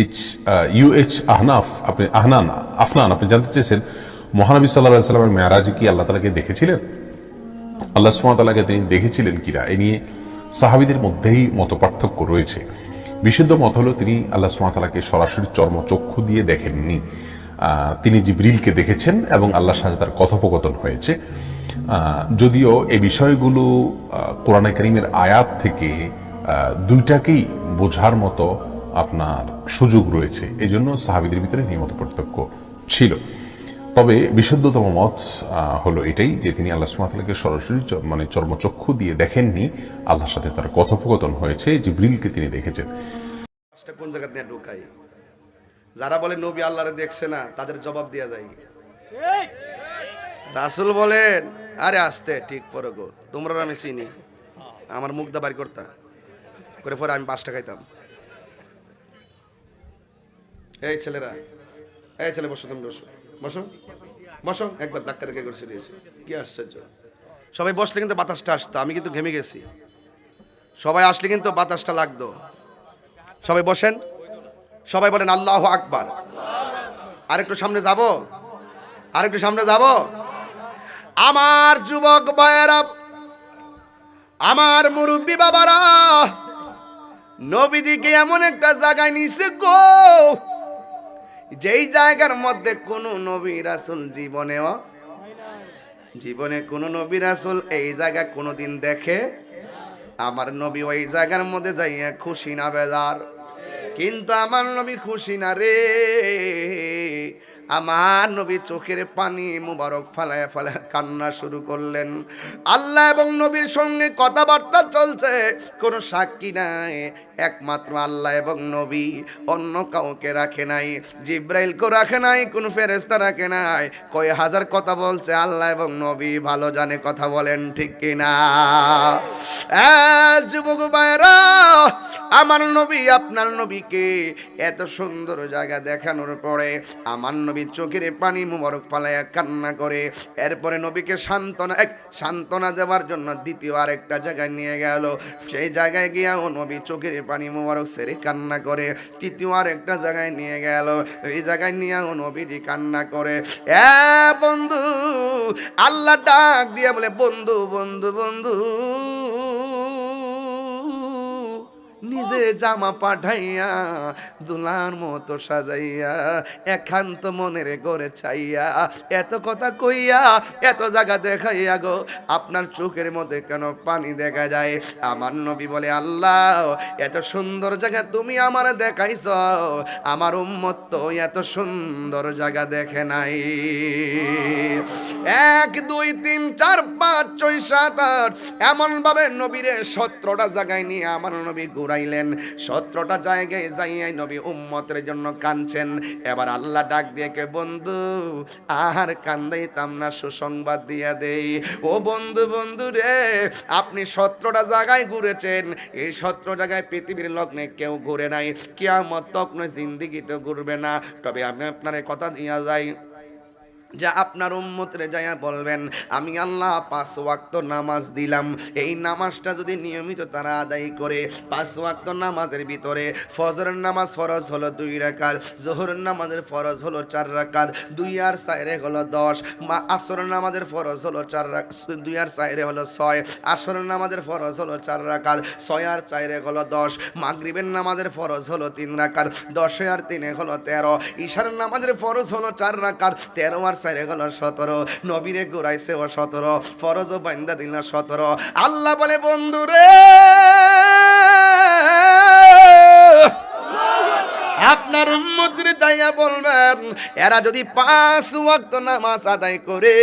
H UH Ahnaf আপনি আহনান আফনান আপনি জানতে চেয়েছেন, মহানবী সাল্লাহ সাল্লামের মেয়ারাজে কি আল্লাহ তালাকে দেখেছিলেন? আল্লাহ সুমাতালাকে তিনি দেখেছিলেন কিনা এ নিয়ে সাহাবিদের মধ্যেই মত পার্থক্য রয়েছে। বিশুদ্ধ মত হলো তিনি আল্লাহ সুমাতালাকে সরাসরি চর্মচক্ষু দিয়ে দেখেননি। তিনি জিব্রিলকে দেখেছেন এবং আল্লাহর সাথে তার কথোপকথন হয়েছে। যদিও এই বিষয়গুলো কোরআনে করিমের আয়াত থেকে দুইটাকেই বোঝার মতো আপনার সুযোগ রয়েছে। এই জন্য সাহাবিদের ভিতরে নিয়মিত পার্থক্য ছিল। তবে বিশুদ্ধতম মত হলো এটাই যে তিনি আল্লাহ সুমাতালাকে সরাসরি মানে চর্মচক্ষু দিয়ে দেখেননি। আল্লাহর সাথে তার কথোপকথন হয়েছে যে ব্রিলকে তিনি দেখেছেন। কোন জায়গা দিয়ে ঢুকাই? যারা বলে নবী আল্লাহরে দেখছে না, তাদের জবাব দেওয়া যায় রাসুল বলেন, আরে আসতে, ঠিক পরে গো। তোমরা আমি চিনি। আমার মুখ দা বাড়ি করতা। করে পরে আমি পাঁচটা খাইতাম। এই ছেলেরা, এই ছেলে বসো, তুমি বসো। বসো। বসো। একবার ধাক্কা ধাক্কা করে চলে এসে। কি আশ্চর্য। সবাই বসলে কিন্তু বাতাসটা আসতো, আমি কিন্তু ঘেমে গেছি। সবাই আসলে কিন্তু বাতাসটা লাগতো। সবাই বসেন। সবাই বলেন, আল্লাহ আকবার। আরেকটু সামনে যাব? আরেকটু সামনে যাব? আমার যুবক ভাইয়েরা, আমার মুরব্বী বাবারা নবীজিকে এমন একটা জায়গায় নিছে গো। যেই জায়গার মধ্যে কোনো নবী রাসুল জীবনেও, জীবনে কোনো নবী রাসুল এই জায়গা কোনো দিন দেখে, আমার নবী ওই জায়গার মধ্যে যাইয়া খুশি না বেজার। কিন্তু আমার নবী খুশি না রে। আমার নবী চোখের পানি মুবারক ফালায় ফালায় কান্না শুরু করলেন। আল্লাহ এবং নবীর সঙ্গে কথাবার্তা চলছে। কোনো সাক্ষী নাই। একমাত্র আল্লাহ এবং নবী। অন্য কাউকে রাখে নাই। জিব্রাইলকেও রাখে নাই। কোন ফেরেস্তা রাখে নাই। কয় হাজার কথা বলছে আল্লাহ এবং নবী। ভালো জানে কথা বলেন ঠিক কিনা। যুবক ভাইরা আমার নবী আপনার নবীকে এত সুন্দর জায়গা দেখানোর পরে আমার নবী চোখের পানি মুবারক ফালাইয়া কান্না করে। এরপরে নবীকে সান্ত্বনা, এক, সান্ত্বনা দেওয়ার জন্য দ্বিতীয় আরেকটা জায়গায় নিয়ে গেল। সেই জায়গায় গিয়া ও নবী চোখের পানি মুবারক সেরে কান্না করে। তৃতীয় আরেকটা জায়গায় নিয়ে গেল। এই জায়গায় নিয়ে ও নবীজি কান্না করে। এ বন্ধু, আল্লাহ ডাক দিয়ে বলে, বন্ধু বন্ধু বন্ধু। নিজে জামা পাঠাইয়া, দুলার মতো সাজাইয়া, একান্ত মনের করে চাইয়া এত কথা কইয়া, এত জায়গা দেখাইয়া গো, আপনার চোখের মধ্যে কেন পানি দেখা যায়? আমার নবী বলে, আল্লাহ, এত সুন্দর জায়গা তুমি আমার দেখাইছ, আমার উম্মত তো এত সুন্দর জায়গা দেখে নাই। এক, দুই, তিন, চার, পাঁচ, ছয়, সাত, আট এমন ভাবে নবীরে সতেরোটা জায়গায় নিয়ে আমার নবী ঘুরাইলেন। সতেরোটা জায়গায় যাইয়াই নবী উম্মতের জন্য কাঁদছেন। এবার আল্লাহ ডাক দিয়ে কে, বন্ধু, আর কান্দাইতাম না, সুসংবাদ দিয়া দেই। ও বন্ধু বন্ধু রে, আপনি সতেরোটা জায়গায় ঘুরেছেন। এই সতেরো জায়গায় পৃথিবীর লগ্নে কেউ ঘুরে নাই। কিয়ামত তখন জিন্দিগিতে ঘুরবে না। তবে আমি আপনার কথা দিয়া যাই। যা আপনার উম্মতরে যাইয়া বলবেন, আমি আল্লাহ পাঁচ ওয়াক্ত নামাজ দিলাম। এই নামাজটা যদি নিয়মিত তারা আদায় করে, পাঁচ ওয়াক্ত নামাজের ভিতরে ফজরের নামাজ ফরজ হলো দুই রাকাত, জোহরের নামাজের ফরজ হলো চার রাকাত, দুই আর সাইরে হলো দশ, মা আসরের নামাজের ফরজ হলো চার দুই আর সাইরে হলো ছয়, আসরের নামাজের ফরজ হলো চার রাকাত, ছয় আর চাইরে হলো দশ, মাগরিবের নামাজের ফরজ হলো তিন রাকাত, দশে আর তিনে হলো তেরো, ঈশার নামাজের ফরজ হলো চার রাকাত, তেরো আর সাইরে গেল সতেরো, নবীরে ঘুরাইছে ও সতেরো ফরজ ও বান্দা দিল সতেরো। আল্লাহ বলে বন্ধু রে আপনার উম্মতরে যাইয়া বলবেন, এরা যদি পাঁচ ওয়াক্ত নামাজ আদায় করে,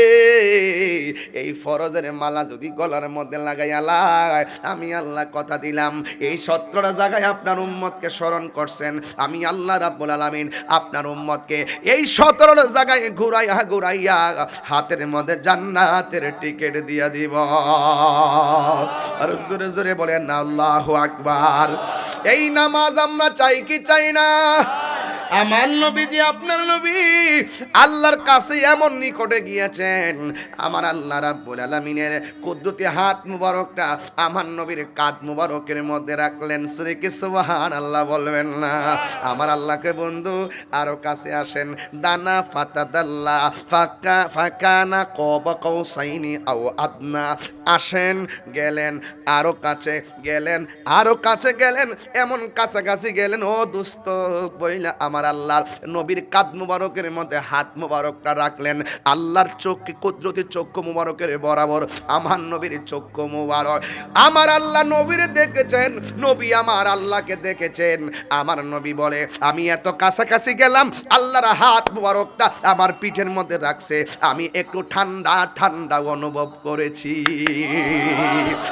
এই ফরজের মালা যদি গলার মধ্যে লাগাইয়া লাগায়, আমি আল্লাহ কথা দিলাম। এই সতেরোটা জায়গায় আপনার উম্মতকে স্মরণ করছেন। আমি আল্লাহ রাব্বুল আলামিন আপনার উম্মতকে এই সতেরোটা জায়গায় ঘুরাইয়া ঘুরাইয়া হাতের মধ্যে জান্নাতের টিকিট দিয়া দিব। আর জোরে জোরে বলেন, আল্লাহ আকবার। এই নামাজ আমরা চাই কি চাই না? না আমার নবী যে আপনার নবী। আল্লাহর কাছে এমন নিকটে গিয়েছেন, আমার আল্লাহ রাব্বুল আলামিনের কুদ্দুতি হাত মুবারকটা আমার নবীর কাঁধ মুবারকের মধ্যে রাখলেন। শ্রীকে সুবহান আল্লাহ বলবেন না। আমার আল্লাহকে বন্ধু, আরও কাছে আসেন। দানা ফাতাদাল্লা ফাকা, ফাকানা কব কৌসাইনি আও আদনা। আসেন, গেলেন, আরও কাছে গেলেন, আরও কাছে গেলেন, এমন কাছাকাছি গেলেন, ও দুস্থ বইলা আমার আল্লাহর নবীর কাদ মুবারকের মধ্যে হাত মুবারকটা রাখলেন। আল্লাহর চোখে কুদরতি চক্ষু মুবারকের বরাবর? আমার নবীর চক্ষু মুবারক। আমার আল্লাহ নবীর দেখেছেন, নবী আমার আল্লাহকে দেখেছেন। আমার নবী বলে, আমি এত কাছাকাছি গেলাম, আল্লাহর হাত মুবারকটা আমার পিঠের মধ্যে রাখছে। আমি একটু ঠান্ডা ঠান্ডা অনুভব করেছি।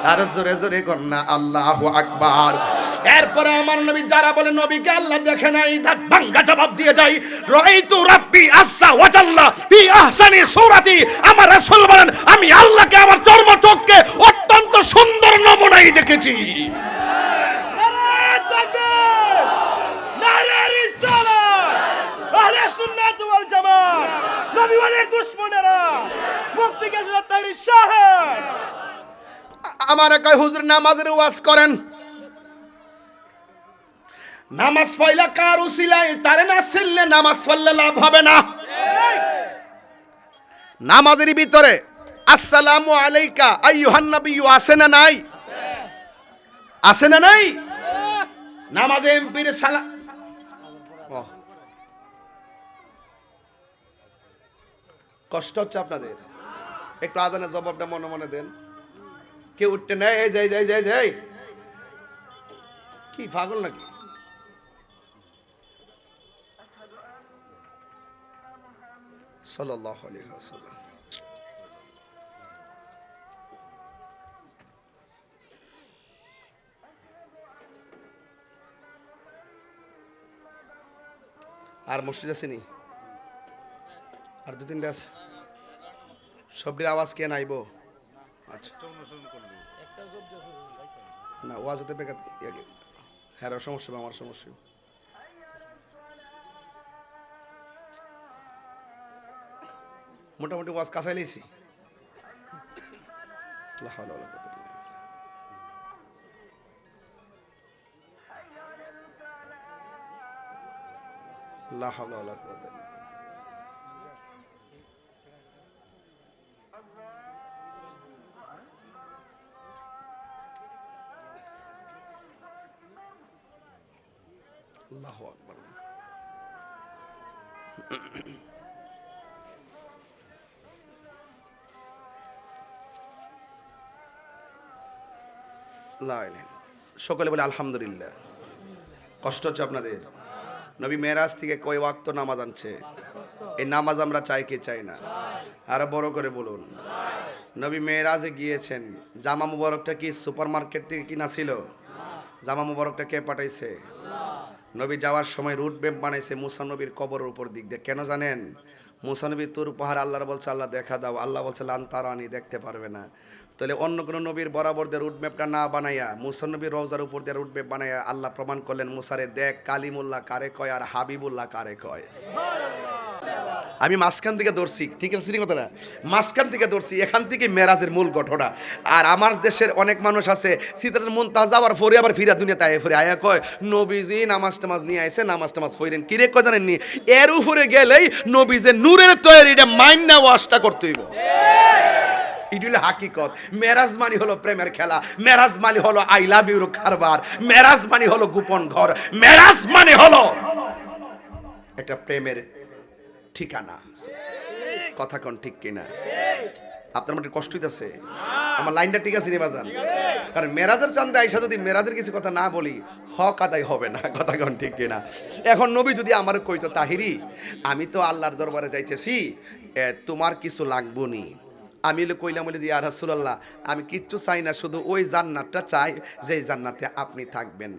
আর জোরে জোরে কন্যা আল্লাহ আকবার। এরপরে আমার নবী যারা বলে নবীকে আল্লাহ দেখে নাই দাঁত ভাঙ্গা জবাব দিয়ে যাই রাইতু রাব্বি আসসা ওয়াজাল্লা ফি আহসানি সূরাতি। আমার রাসূল বলেন আমি আল্লাহকে আমার চর্ম চোখকে অত্যন্ত সুন্দর নমুনায় দেখেছি। নারে তাকবীর নারে রিসালাত আহলে সুন্নাত ওয়াল জামাত নবী ওয়ালির দুশমনেরা মুক্তি কেশর তাইরি শাহেদ। আমার কয় হুজুর নামাজের ওয়াজ করেন? নামাজ পয়লা কার উসিলাই তারে না ছিললে নামাজ পড়লে লাভ হবে না। নামাজের ভিতরে, আসসালামু আলাইকা, আইয়ুহান নবিয়্যু, আছে না নাই? আছে না নাই? নামাজে এমপির সালাম কষ্ট হচ্ছে আপনাদের। একটু আজানের জবাবটা মনে মনে দেন। কেউ উঠতে নেই যাই যাই যাই যাই কি, পাগল নাকি? সাল্লাল্লাহু আলাইহি ওয়াসাল্লাম। আর মসজিদ আছে নি? আর দু তিনটা আছে। সবটির আওয়াজ কে নাইব? আচ্ছা। না ওয়াজ হতে বেকার হ্যাঁ সমস্যা আমার সমস্যা মোটামুটি ওয়াজ কাছাই লিয়েছি লা সকলে বলে আলহামদুলিল্লাহ। কষ্ট হচ্ছে আপনাদের। নবী মেরাজ থেকে কয় ওয়াক্ত নামাজ আনছে? এই নামাজ আমরা চাই কি চাই না? আরও বড় করে বলুন। নবী মেয়েরাজে গিয়েছেন। জামা মুবারকটা কি সুপার মার্কেট থেকে কিনা ছিল? জামা মুবারকটা কে পাঠাইছে? নবী যাওয়ার সময় রুট ম্যাপ বানাইছে মুসানবীর কবরের উপর দিক দিয়ে। কেন জানেন? মুসা নবী তোর পাহাড় আল্লাহর বলছে, আল্লাহ দেখা দাও। আল্লাহ বলছে, লান তারানি, দেখতে পারবে না। তাহলে অন্য কোনো নবীর বরাবর দিয়ে রুট ম্যাপটা না বানাইয়া, মুসা নবীর রওজার উপর দিয়ে রুট ম্যাপ বানাইয়া আল্লাহ প্রমাণ করলেন, মুসারে দেখ কালিমুল্লাহ কারে কয় আর হাবিবুল্লাহ কারে কয়। আমি মাঝখান থেকে ধরছি ঠিক আছে, ঠিক কথাটা মাঝখান থেকে ধরছি এখান থেকে মেরাজের মূল ঘটনা। আর আমার দেশের অনেক মানুষ আছে সিতারের মন তাজা আবার ফরে আবার ফিরা দুনিয়া তাই ফরে আয়া কয়, নবীজি নামাজ টামাজ নিয়ে আইসে নামাজ টামাজ ফইরেন। কিরে কয় জানেননি? এর উপরে গেলেই নবীজে নূরের তৈরি এটা মাইন না ওয়াশটা করতে হইব। এটি হলো হাকিকত। মেরাজ মানি হলো প্রেমের খেলা। মেরাজ মানি হলো আই লাভ ইউর কারবার। মেরাজ মানি হলো গোপন ঘর। মেরাজ মানে হলো একটা প্রেমের ঠিকানা। কথা কোন ঠিক কিনা? আপনার মধ্যে কষ্ট হইতেছে? আমার লাইনটা ঠিক আছে রে বাজান? কারণ মেরাজের চান্দে আইসা যদি মেরাজের কিছু কথা না বলি হক আদায় হবে না। কথা কোন ঠিক কিনা? এখন নবী যদি আমার কইতো তাহিরি আমি তো আল্লাহর দরবারে যাইতেছি তোমার কিছু লাগবো নি। আমি হলো কইলাম বলে যে আর আমি কিচ্ছু চাই না, শুধু ওই জান্নাতটা চাই যে জান্নাতে আপনি থাকবেন।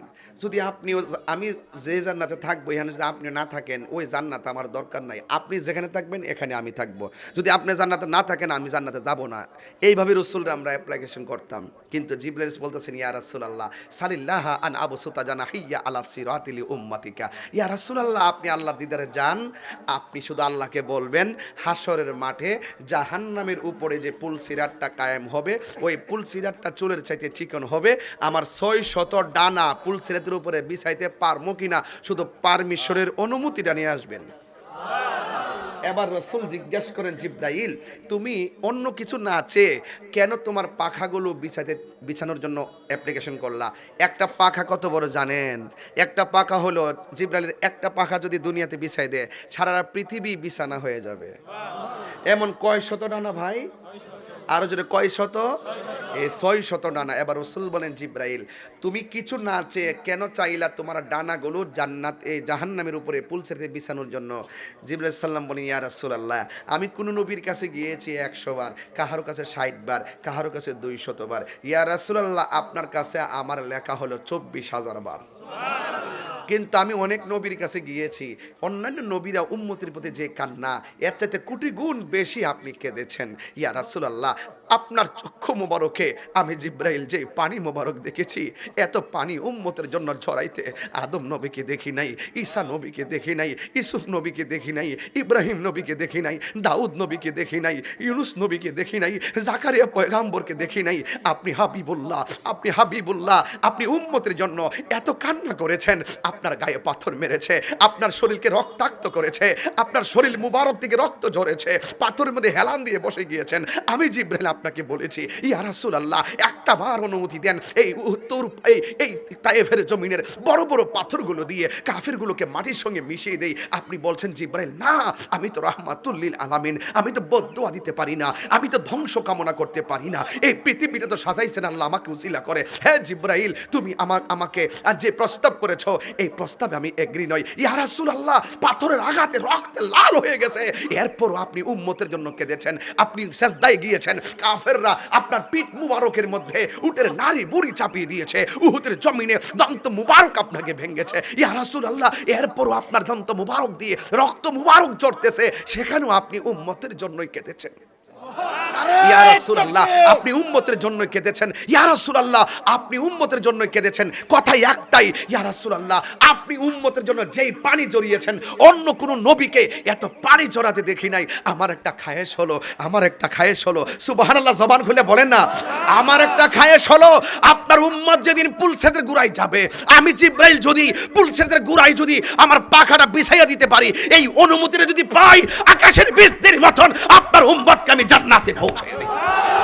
যদি আপনি আমি যে জান্নাতে থাকব, এখানে যদি আপনি না থাকেন, ওই জান্নাত আমার দরকার নাই। আপনি যেখানে থাকবেন, এখানে আমি থাকব। যদি আপনি জান্নাতে না থাকেন, আমি জান্নাতে যাব না। এইভাবে রসুলরা আমরা অ্যাপ্লিকেশন করতাম। কিন্তু জিবলেস বলতেছেন, ইয়া রাসূলুল্লাহ, সালিল্লাহ আন আবু সুতা জানা হিয়া আলা সিরাতিলি উম্মাতিকা। ইয়া রাসূলুল্লাহ, আপনি আল্লাহর দিদারে যান। আপনি শুধু আল্লাহকে বলবেন হাসরের মাঠে জাহান্নামের উপরে যে পুল সিরাতটা কায়েম হবে, ওই পুল সিরাতটা চুলের চাইতে চিকন হবে। আমার ছয় শত ডানা পুল সিরাতের উপরে বিছাইতে পারমো কিনা? শুধু পারমিশনের অনুমতিটা নিয়ে আসবেন। এবার রসুল জিজ্ঞেস করেন, জিব্রাইল, তুমি অন্য কিছু না চেয়ে কেন তোমার পাখাগুলো বিছাতে, বিছানোর জন্য অ্যাপ্লিকেশন করলা? একটা পাখা কত বড় জানেন? একটা পাখা হলো, জিব্রাইলের একটা পাখা যদি দুনিয়াতে বিছাই দেয়, সারা পৃথিবী বিছানা হয়ে যাবে। এমন কয় শত ডানা ভাই? আরও যদি কয় শত? এই ছয় শত ডানা এবার রসুল বলেন, জিব্রাইল, তুমি কিছু না চেয়ে কেন চাইলা তোমার ডানাগুলো জান্নাত এই জাহান্নামের উপরে পুলসেতে বিছানোর জন্য? জিব্রাইল সাল্লাম বলেন, ইয়া রাসূলুল্লাহ, আমি কোন নবীর কাছে গিয়েছি একশো বার, কাহারো কাছে ষাট বার, কাহারো কাছে দুই শতবার ইয়া রাসূলুল্লাহ, আপনার কাছে আমার লেখা হলো চব্বিশ হাজার বার। কিন্তু আমি অনেক নবীর কাছে গিয়েছি, অন্যান্য নবীরা উম্মতির প্রতি যে কান্না, এর চাইতে কোটি গুণ বেশি আপনি কেঁদেছেন। ইয়া রাসূলুল্লাহ আপনার চক্ষু মোবারকে, আমি জিব্রাইল যে পানি মোবারক দেখেছি, এত পানি উম্মতের জন্য ঝরাইতে আদম নবীকে দেখি নাই, ঈসা নবীকে দেখি নাই ইসুফ নবীকে দেখি নাই, ইব্রাহিম নবীকে দেখি নাই, দাউদ নবীকে দেখি নাই, ইউনুস নবীকে দেখি নাই, জাকারিয়া পয়গাম্বরকে দেখি নাই। আপনি হাবিবুল্লাহ আপনি হাবিবুল্লাহ, আপনি উম্মতের জন্য এত কান্না করেছেন, আপনার গায়ে পাথর মেরেছে, আপনার শরীরকে রক্তাক্ত করেছে, আপনার শরীর মুবারক থেকে রক্ত ঝরেছে, পাথরের মধ্যে হেলান দিয়ে বসে গিয়েছেন। আমি জিব্রাইল আপনাকে বলেছি, ইয়া রাসূলুল্লাহ, একটা বার অনুমতি দেন এই উত্তর, এই এই তায়েফের জমিনের বড় বড় পাথরগুলো দিয়ে কাফেরগুলোকে মাটির সঙ্গে মিশিয়ে দেই। আপনি বলছেন, জিব্রাইল, না, আমি তো রাহমাতুল্লিল আলামিন, আমি তো বদদোয়া দিতে পারি না, আমি তো ধ্বংস কামনা করতে পারি না, এই পৃথিবীটা তো সাজাইছেন আল্লাহ, আমাকে উসিলা করে। হ্যাঁ জিব্রাইল, তুমি আমার, আমাকে যে প্রস্তাব করেছ, এই প্রস্তাবে আমি এগ্রি নই। ইয়া রাসূলুল্লাহ, পাথরের আঘাতে রক্তে লাল হয়ে গেছে। এরপরও আপনি উম্মতের জন্য কেঁদেছেন, আপনি সেজদায় গিয়েছেন। কাফেররা আপনার পিঠ মুবারকের মধ্যে উটের নারী বুড়ি চাপিয়ে দিয়েছে, উহুদের জমিনে দন্ত মুবারক আপনাকে ভেঙেছে ইয়া রাসূলুল্লাহ, এরপরও আপনার দন্ত মুবারক দিয়ে রক্ত মুবারক জড়তেছে সেখানেও আপনি উম্মতের জন্যই কেঁদেছেন। ইয়া রাসূলুল্লাহ আপনি উম্মতের জন্য কেঁদেছেন। ইয়া রাসূলুল্লাহ আপনি উম্মতের জন্য কেঁদেছেন। কথাই একটাই ইয়া রাসূলুল্লাহ আপনি উম্মতের জন্য যেই পানি জড়িয়েছেন অন্য কোন নবীকে এত পানি জড়াতে দেখি নাই। আমার একটা খায়েশ হলো আমার একটা খায়েশ হলো। সুবহানাল্লাহ জবান খুলে বলেন না। আমার একটা খায়েশ হলো আপনার উম্মত যেদিন পুলসেদের গুড়াই যাবে আমি জিব্রাইল যদি পুলসেদের গুড়াই যদি আমার পাখাটা বিছাইয়া দিতে পারি এই অনুমতিটা যদি পাই আকাশের বীজদের মতন আপনার উম্মতকে আমি জান্নাতে পৌঁছে দিই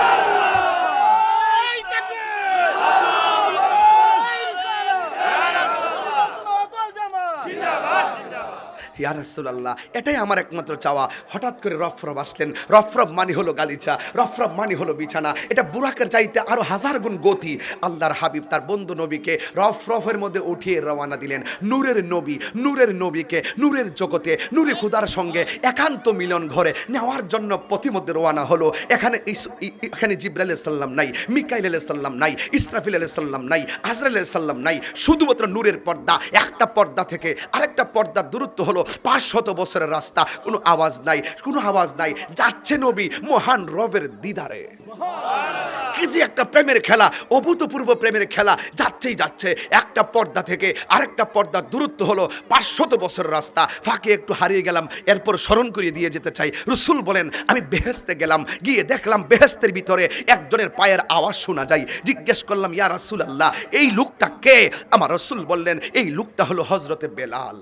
ইয়া রাসূলুল্লাহ, এটাই আমার একমাত্র চাওয়া। হঠাৎ করে রফরব আসলেন। রফরব মানে হলো গালিচা, রফরব মানে হলো বিছানা। এটা বুরাকের চাইতে আরও হাজার গুণ গতি। আল্লাহর হাবিব তার বন্ধু নবীকে রফরফের মধ্যে উঠিয়ে রওয়ানা দিলেন। নূরের নবী, নূরের নবীকে, নূরের জগতে, নূরে খুদার সঙ্গে একান্ত মিলন ঘরে নেওয়ার জন্য পথিমধ্যে রওয়ানা হলো। এখানে এখানে জিব্রাইল সাল্লাম নাই, মিকাইল সাল্লাম নাই, ইসরাফিল সাল্লাম নাই, আজরাইল সাল্লাম নাই। শুধুমাত্র নূরের পর্দা, একটা পর্দা থেকে আরেকটা পর্দার দূরত্ব হলো পাঁচ শত বছরের রাস্তা, কোনো আওয়াজ নাই, কোনো আওয়াজ নাই। যাচ্ছে নবী মহান রবের দিদারে। কি যে একটা প্রেমের খেলা, অভূতপূর্ব প্রেমের খেলা। যাচ্ছেই যাচ্ছে, একটা পর্দা থেকে আরেকটা পর্দার দূরত্ব হলো পাঁচশত বছরের রাস্তা। ফাঁকে একটু হারিয়ে গেলাম, এরপর স্মরণ করিয়ে দিয়ে যেতে চাই। রসুল বলেন, আমি বেহেস্তে গেলাম, গিয়ে দেখলাম বেহেস্তের ভিতরে একজনের পায়ের আওয়াজ শোনা যায়। জিজ্ঞেস করলাম, ইয়া রাসুল আল্লাহ এই লোকটা কে? আমার রসুল বললেন, এই লোকটা হলো হজরতে বেলাল।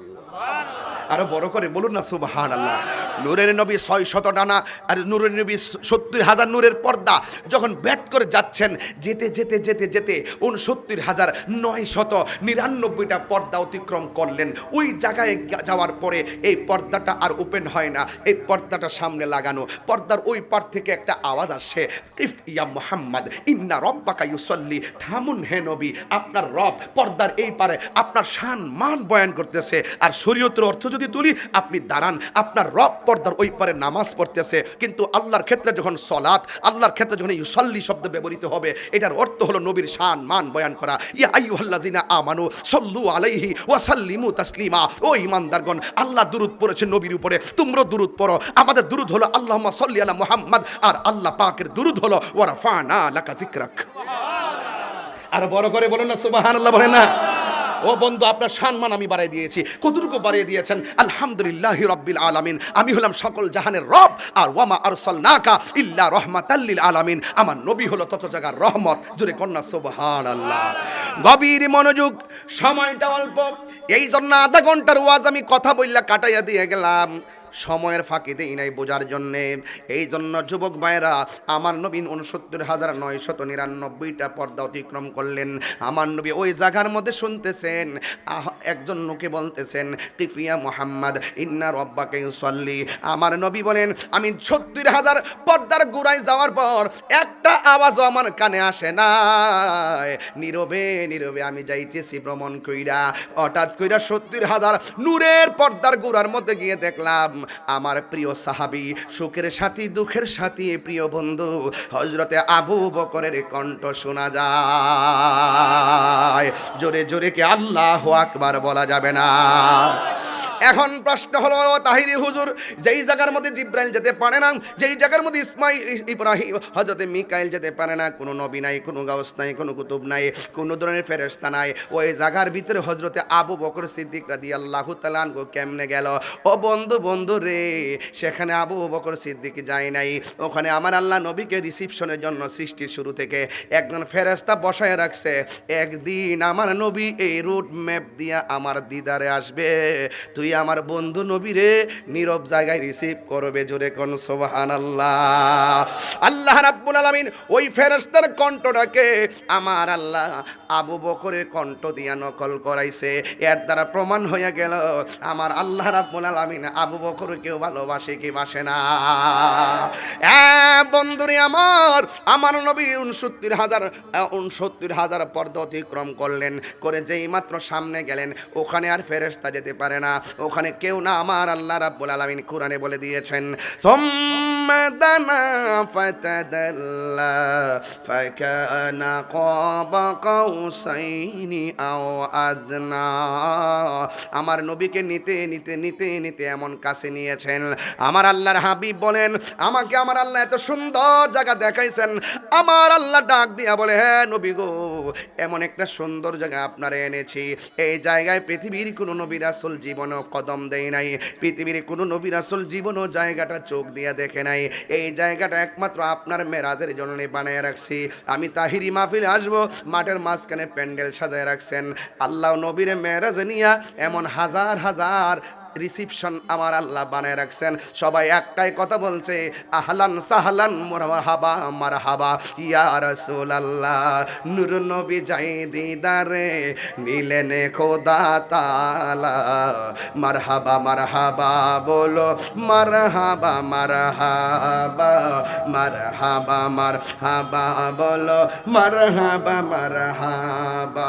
আরও বড় করে বলুন না সুবাহান আল্লাহ নূরের নবী ছয় শত ডানা আর নূরের নবী সত্তর হাজার নূরের পর্দা যখন ব্যাত করে যাচ্ছেন, যেতে যেতে যেতে যেতে উনসত্তর হাজার নয় শত নিরানব্বইটা পর্দা অতিক্রম করলেন। ওই জায়গায় যাওয়ার পরে এই পর্দাটা আর ওপেন হয় না। এই পর্দাটা সামনে লাগানো, পর্দার ওই পার থেকে একটা আওয়াজ আসে ইফ ইয়া মোহাম্মদ, ইন্না রব্বাকা ইউসল্লি থামুন হে নবী, আপনার রব পর্দার এই পারে আপনার শান মান বয়ান করতেছে আর শরীয়তের অর্থ যদি যদি তুলি, আপনি দাঁড়ান। আপনার রব পর্দার ওই পারে নামাজ পড়তেছে। কিন্তু আল্লাহর ক্ষেত্রে যখন সলাৎ, আল্লাহর ক্ষেত্রে যখন ইউসাল্লি শব্দ ব্যবহৃত হবে, এটার অর্থ হলো নবীর শান, মান বয়ান করা। ইয়া আইয়ুহাল্লাযিনা আমানু, সল্লু আলাইহি ওয়া সাল্লিমু তাসলিমা। ও ইমানদারগণ আল্লাহ দুরূদ পড়েছে নবীর উপরে। তোমরা দুরূদ পড়ো। আমাদের দুরূদ হলো আল্লাহুম্মা সাল্লি আলা মুহাম্মদ, আর আল্লাহ পাকের দুরূদ হলো, ওয়া রাফানা লাকা যিকরাক। আর বড় করে বলুন না, সুবহানাল্লাহ বলেন না। ও বন্ধু, আপনার সম্মান আমি বাড়াই দিয়েছি। কতটুকু বাড়িয়ে দিয়েছেন? আলহামদুলিল্লাহ রব্বিল আলামিন। আমি হলাম সকল জাহানের রব, আর ওয়ামা আর আরসালনাকা ইল্লা রহমাতাল্লিল আলামিন। আমার নবী হলো তত জায়গার রহমত। জুড়ে কন্যা, সুবহানাল্লাহ। গভীর মনোযোগ, সময়টা অল্প। এই জন্য আধা ঘণ্টার ওয়াজ আমি কথা বললা কাটাইয়া দিয়ে গেলাম। সময়ের ফাঁকি দেই নাই বোঝার জন্যে। এই জন্য যুবক ভাইয়েরা আমার নবীন উনসত্তর হাজার নয়শত নিরানব্বইটা পর্দা অতিক্রম করলেন। আমার নবী ওই জায়গার মধ্যে শুনতেছেন আহ, একজন লোকে বলতেছেন টিফিয়া মোহাম্মদ ইন্না রব্বাকে সল্লি আমার নবী বলেন আমি ছত্রিশ হাজার পর্দার গোড়ায় যাওয়ার পর একটা আওয়াজও আমার কানে আসে না নীরবে নীরবে আমি যাইতেছি ভ্রমণ কইরা। হঠাৎ কইরা সত্তর হাজার নূরের পর্দার গোড়ার মধ্যে গিয়ে দেখলাম আমার প্রিয় সাহাবি, সুখের সাথী, দুঃখের সাথী, প্রিয় বন্ধু হজরতে আবু বকরের কণ্ঠ শোনা যায়। জোরে জোরে কে আল্লাহ আকবার বলা যাবে না। এখন প্রশ্ন হলো তাহিরি হুজুর, যেই জায়গার মধ্যে জিব্রাইল যেতে পারে না, যেই জায়গার মধ্যে ইসমাই ইব্রাহিম হজরতে মিকাইল যেতে পারে না, কোনো নবী নাই, কোনো গাউস নাই, কোনো কুতুব নাই, কোনো ধরনের ফেরেস্তা নাই, ওই জায়গার ভিতরে হজরতে আবু বকর সিদ্দিক রাদি আল্লাহ তালানগো কেমনে গেল? ও বন্ধু বন্ধু রে, সেখানে আবু বকর সিদ্দিক যায় নাই, ওখানে আমার আল্লাহ নবীকে রিসিপশনের জন্য সৃষ্টির শুরু থেকে একজন ফেরেস্তা বসায় রাখছে, একদিন আমার নবী এই রুট ম্যাপ দিয়া আমার দিদারে আসবে, তুই আমার বন্ধু নবীরে নীরব জায়গায় রিসিভ করবে জোরে কোন সোবাহান আল্লাহ আল্লাহ রাব্বুল আলামিন ওই ফেরেশতার কণ্ঠটাকে আমার আল্লাহ আবু বকরের কণ্ঠ দিয়া নকল করাইছে। এর দ্বারা প্রমাণ হয়ে গেল, আমার আল্লাহ রাব্বুল আলামিন আবু বকরকেও ভালোবাসে কি বাসে না। বন্ধুরে আমার আমার নবী উনসত্তর হাজার উনসত্তর হাজার পর্দা অতিক্রম করলেন, করে যেই মাত্র সামনে গেলেন, ওখানে আর ফেরেশতা যেতে পারে না। ওখানে কেউ না আমার আল্লাহ রাব্বুল আলামিন কোরআনে বলে দিয়েছেন ثم دنا فتدلى فكان قاب قوسين أو أدنى আমার নবীকে নিতে নিতে নিতে নিতে এমন কাছে নিয়েছেন আমার আল্লাহর হাবিব বলেন আমাকে আমার আল্লাহ এত সুন্দর জায়গা দেখাইছেন আমার আল্লাহ ডাক দিয়া বলে হ্যাঁ নবী গো এমন একটা সুন্দর জায়গা আপনারা এনেছি এই জায়গায় পৃথিবীর কোনো নবী রাসুল জীবনও কদম দেয় নাই। পৃথিবীর কোনো নবী রাসুল জীবনও জায়গাটা চোখ দিয়ে দেখে নাই। এই জায়গাটা একমাত্র আপনার মেরাজের জন্য বানিয়ে রাখছি। আমি তাহিরি মাহফিলে আসব, মাঠের মাঝখানে প্যান্ডেল সাজায় রাখছেন। আল্লাহ নবীর মেরাজ নিয়া এমন হাজার হাজার রিসিপশন আমার আল্লাহ বানায় রাখছেন। সবাই একটাই কথা বলছে, আহলান সাহলান হাবা মার হাবা ইয়া রসুল আল্লাহ নূর নবী যাই দিদারে, নিলেন খোদা তালা মার হাবা মার হাবা বলো মার হাবা মার হাবা হাবা মার হাবা বলো মার হাবা মার হাবা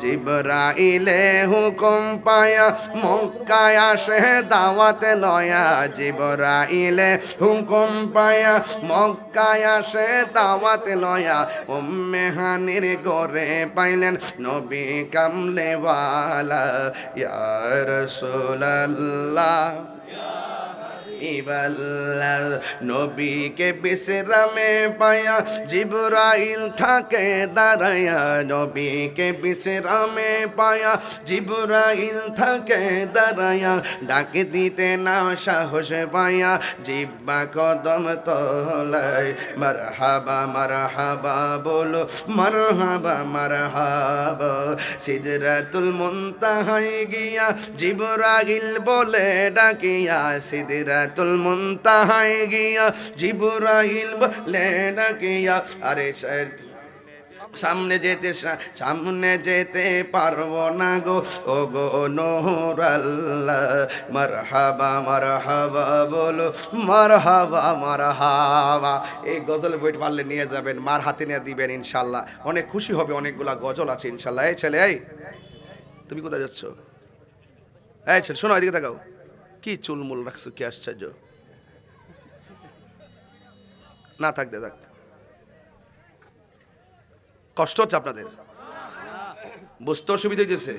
জিবরাইলে হুকুম পায়া, মক্কায় আসে দাওয়াতে লয়া জিবরাইলে। হুকুম পায়া মক্কায় আসে দাওয়াতে লয়া। উম্মে হানির গরে পাইলেন নবী কামলেওয়ালা। ইয়া রাসূলুল্লাহ। ইবাল্লাহ নবীকে বিশ্রামে পায়া জিবরাইল থাকে দাঁড়ায়া। নবীকে বিশ্রামে পায়া জিবরাইল থাকে দাঁড়ায়া। ডাকে দিতে না সাহস পায়া জিব্বা কদম তলায়, মারহাবা মারহাবা বলো, মারহাবা মারহাবা। সিদরাতুল মুনতাহায় গিয়া জিবরাইল বলে ডাকিয়া সিদরাতুল মুনতাহায় গিয়া জিবরাইল বলে ডাকিয়া, আরে সামনে যেতে সামনে যেতে পারব না গো। ও গো নোর আল্লাহ, মারহাবা মারহাবা বলো, মারহাবা মারহাবা। এই গজল বইটা পারলে নিয়ে যাবেন, মার হাতে নিয়ে দিবেন ইনশাল্লাহ। অনেক খুশি হবে, অনেকগুলা গজল আছে ইনশাল্লাহ। এই ছেলে, এই, তুমি কোথায় যাচ্ছ? এই ছেলে, শোনো, এদিকে তাকাও। কি চুলমুল রাখছো? কি আশ্চর্য। না থাকতে থাক। কষ্ট হচ্ছে আপনাদের। বুঝতে অসুবিধা হইতেছে।